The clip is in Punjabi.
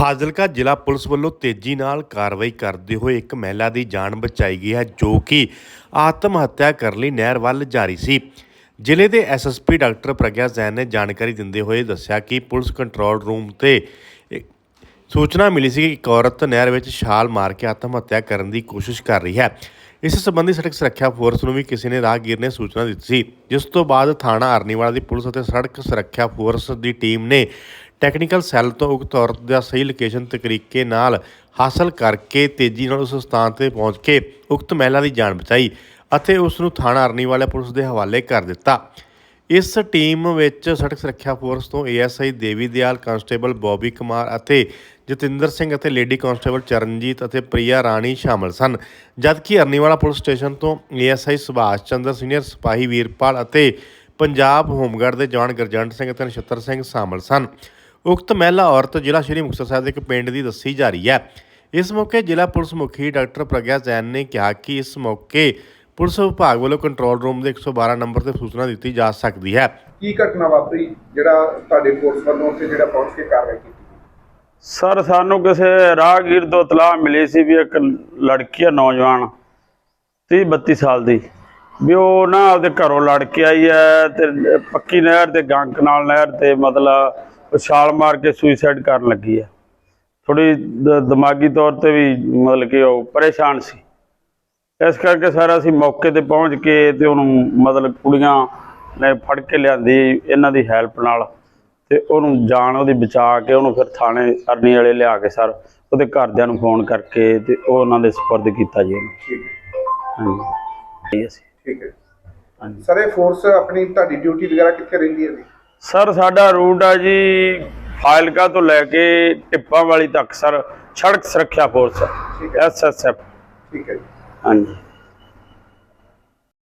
ਫਾਜ਼ਿਲਕਾ ਜ਼ਿਲ੍ਹਾ ਪੁਲਿਸ ਵੱਲੋਂ ਤੇਜ਼ੀ ਨਾਲ ਕਾਰਵਾਈ ਕਰਦੇ ਹੋਏ ਇੱਕ ਮਹਿਲਾ ਦੀ ਜਾਨ ਬਚਾਈ ਗਈ ਹੈ, ਜੋ ਕਿ ਆਤਮ ਹੱਤਿਆ ਕਰਨ ਲਈ ਨਹਿਰ ਵੱਲ ਜਾ ਰਹੀ ਸੀ। ਜ਼ਿਲ੍ਹੇ ਦੇ ਐਸਐਸਪੀ ਡਾਕਟਰ ਪ੍ਰਗਿਆ ਜ਼ੈਨ ਨੇ ਜਾਣਕਾਰੀ ਦਿੰਦੇ ਹੋਏ ਦੱਸਿਆ ਕਿ ਪੁਲਿਸ ਕੰਟਰੋਲ ਰੂਮ ਤੇ ਸੂਚਨਾ ਮਿਲੀ ਸੀ ਕਿ ਇੱਕ ਔਰਤ ਨਹਿਰ ਵਿੱਚ ਛਾਲ ਮਾਰ ਕੇ ਆਤਮ ਹੱਤਿਆ ਕਰਨ ਦੀ ਕੋਸ਼ਿਸ਼ ਕਰ ਰਹੀ ਹੈ। ਇਸ ਸੰਬੰਧੀ ਸੜਕ ਸੁਰੱਖਿਆ ਫੋਰਸ ਨੂੰ ਵੀ ਕਿਸੇ ਨੇ ਰਾਹਗੀਰ ਨੇ ਸੂਚਨਾ ਦਿੱਤੀ ਸੀ, ਜਿਸ ਤੋਂ ਬਾਅਦ ਥਾਣਾ ਅਰਨੀਵਾਲਾ ਦੀ ਪੁਲਿਸ ਅਤੇ ਸੜਕ ਸੁਰੱਖਿਆ ਫੋਰਸ ਦੀ ਟੀਮ ਨੇ ਟੈਕਨੀਕਲ ਸੈੱਲ ਤੋਂ ਉਕਤ ਔਰਤ ਦਾ ਸਹੀ ਲੋਕੇਸ਼ਨ ਤਕਰੀਕੇ ਨਾਲ ਹਾਸਲ ਕਰਕੇ ਤੇਜ਼ੀ ਨਾਲ ਉਸ ਸਥਾਨ ਤੇ ਪਹੁੰਚ ਕੇ ਉਕਤ ਮਹਿਲਾ ਦੀ ਜਾਨ ਬਚਾਈ ਅਤੇ ਉਸ ਨੂੰ ਥਾਣਾ ਅਰਨੀਵਾਲਾ ਪੁਲਿਸ ਦੇ ਹਵਾਲੇ ਕਰ ਦਿੱਤਾ। ਇਸ ਟੀਮ ਵਿੱਚ ਸੜਕ ਸੁਰੱਖਿਆ ਫੋਰਸ ਤੋਂ ASI Devi Dayal constable Bobby Kumar ਅਤੇ ਜਤਿੰਦਰ ਸਿੰਘ ਅਤੇ ਲੇਡੀ ਕਾਂਸਟੇਬਲ ਚਰਨਜੀਤ ਅਤੇ ਪ੍ਰਿਆ ਰਾਣੀ ਸ਼ਾਮਲ ਸਨ। ਜਦਕਿ ਅਰਨੀਵਾਲਾ ਪੁਲਿਸ ਸਟੇਸ਼ਨ ਤੋਂ ਏਐਸਆਈ ਸੁਭਾਸ਼ ਚੰਦਰ ਸੀਨੀਅਰ ਸਿਪਾਹੀ ਵੀਰਪਾਲ ਅਤੇ ਪੰਜਾਬ ਹੋਮਗਾਰਡ ਦੇ ਜਵਾਨ ਗਰਜੰਟ ਸਿੰਘ ਅਤੇ ਨਛੱਤਰ ਸਿੰਘ ਸ਼ਾਮਲ ਸਨ। ਉਕਤ ਮਹਿਲਾ ਔਰਤ ਜ਼ਿਲ੍ਹਾ ਸ਼੍ਰੀ ਮੁਕਤਸਰ ਸਾਹਿਬ ਦੇ ਇੱਕ ਪਿੰਡ ਦੀ ਦੱਸੀ ਜਾ ਰਹੀ ਹੈ। ਇਸ ਮੌਕੇ ਜ਼ਿਲ੍ਹਾ ਪੁਲਿਸ ਮੁਖੀ ਡਾਕਟਰ ਪ੍ਰਗਿਆ ਜੈਨ ਨੇ ਕਿਹਾ ਕਿ ਇਸ ਮੌਕੇ ਪੁਲਿਸ ਵਿਭਾਗ ਵੱਲੋਂ ਕੰਟਰੋਲ ਰੂਮ ਦੇ 112 ਨੰਬਰ ਤੇ ਸੂਚਨਾ ਦਿੱਤੀ ਜਾ ਸਕਦੀ ਹੈ। ਕੀ ਘਟਨਾ ਵਾਪਰੀ ਜਿਹੜਾ ਤੁਹਾਡੇ ਫੋਰਸ ਵੱਲੋਂ ਉੱਥੇ ਜਿਹੜਾ ਪਹੁੰਚ ਕੇ ਕਾਰਵਾਈ ਕੀਤੀ ਸਰ ਸਾਨੂੰ ਕਿਸੇ ਰਾਹਗੀਰ ਤੋਂ ਇਤਲਾਹ ਮਿਲੀ ਸੀ ਵੀ ਇੱਕ ਲੜਕੀ ਆ ਨੌਜਵਾਨ 30 32 ਸਾਲ ਦੀ। ਵੀ ਉਹ ਨਾ ਆਪਦੇ ਘਰੋਂ ਲੜ ਕੇ ਆਈ ਹੈ ਤੇ ਪੱਕੀ ਨਹਿਰ ਤੇ ਗੰਕ ਨਾਲ ਨਹਿਰ ਤੇ ਮਤਲਬ ਛਾਲ ਮਾਰ ਕੇ ਸੁਸਾਈਡ ਕਰਨ ਲੱਗੀ ਹੈ ਥੋੜੀ ਦਿਮਾਗੀ ਤੌਰ ਤੇ ਵੀ ਮਤਲਬ ਕਿ ਉਹ ਪਰੇਸ਼ਾਨ ਸੀ। ਇਸ ਕਰਕੇ ਸਰ ਅਸੀਂ ਮੌਕੇ ਤੇ ਪਹੁੰਚ ਕੇ ਤੇ ਉਹਨੂੰ ਮਤਲਬ ਕੁੜੀਆਂ ਨੇ ਫੜ ਕੇ ਲਿਆਂਦੀ ਇਹਨਾਂ ਦੀ ਹੈਲਪ ਨਾਲ ਤੇ ਉਹਨੂੰ ਜਾਨ ਉਹਦੀ ਬਚਾ ਕੇ ਉਹਨੂੰ ਫਿਰ ਥਾਣੇ ਅਰਨੀ ਵਾਲੇ ਲਿਆ ਕੇ ਸਰ ਉਹਦੇ ਘਰਦਿਆਂ ਨੂੰ ਫੋਨ ਕਰਕੇ ਤੇ ਉਹ ਉਹਨਾਂ ਦੇ ਸਪੁਰਦ ਕੀਤਾ ਜੀ ਉਹਨੂੰ ਠੀਕ ਹੈ। ਠੀਕ ਸਰ ਇਹ ਫੋਰਸ ਆਪਣੀ ਤੁਹਾਡੀ ਡਿਊਟੀ ਵਗੈਰਾ ਕਿੱਥੇ ਰਹਿੰਦੀ ਹੈ ਜੀ? ਸਰ ਸਾਡਾ ਰੂਟ ਆ ਜੀ ਫਾਇਲਕਾ ਤੋਂ ਲੈ ਕੇ ਟਿੱਪਾਂ ਵਾਲੀ ਤੱਕ ਸਰ। ਸੜਕ ਸੁਰੱਖਿਆ ਫੋਰਸ ਐਸਐਸਐਫ ਠੀਕ ਹੈ ਜੀ। ਹਾਂਜੀ।